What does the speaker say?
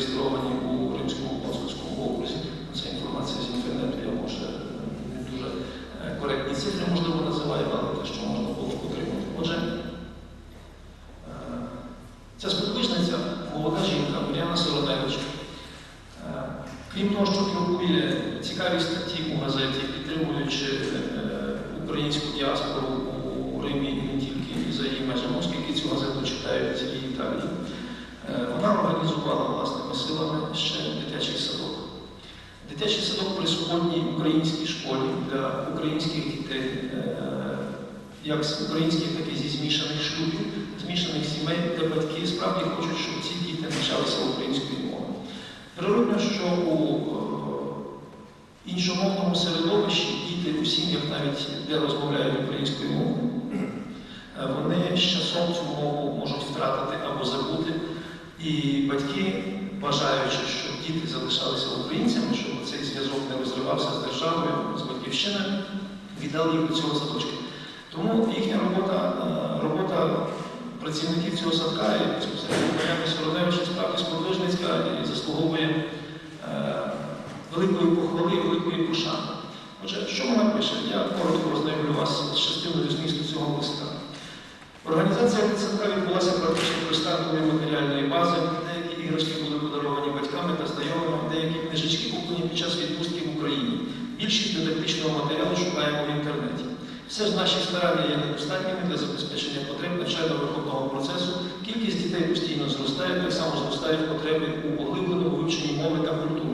зареєстровані у Римському консульському окрузі. Це інформація з інтернету, я може не дуже коректні цифри, можливо, називаю, але те, що можна було отримати. Отже, ця сподвижниця, молода жінка Мар'яна Сироневич, е, крім того, що друкує цікаві статті у газеті, підтримуючи українську діаспору у Римі не тільки за її межами, оскільки цю газету читають і Італії, вона організувала власними силами ще дитячий садок. Дитячий садок при суботній українській школі для українських дітей, е, як з українських, так і зі змішаних шлюбів, змішаних сімей, де батьки справді хочуть, щоб ці діти навчалися українською мовою. Природно, що у е, іншомовному середовищі діти у сім'ях, навіть де розмовляють українською мовою, е, вони з часом цю мову можуть втратити або забути. І батьки, бажаючи, щоб діти залишалися українцями, зв'язок з державою, з батьківщиною, віддали їх до цього садочка. Тому їхня робота, е, робота працівників цього садка і Мар'яни Сородевича справді сподвижницька і заслуговує е, великої похвали, великої пошани. Отже, що вона пише? Я коротко ознайомлю вас з частиною змісту цього листа. Організація дитсадка відбулася практично при стартової матеріальної бази. Деякі іграшки були подаровані під час відпустки в Україні. Більшість дидактичного матеріалу шукаємо в інтернеті. Все ж наші старання є недостатніми для забезпечення потреб навчально-виховного процесу. Кількість дітей постійно зростає, так само зростають потреби у поглибленому вивченні мови та культури.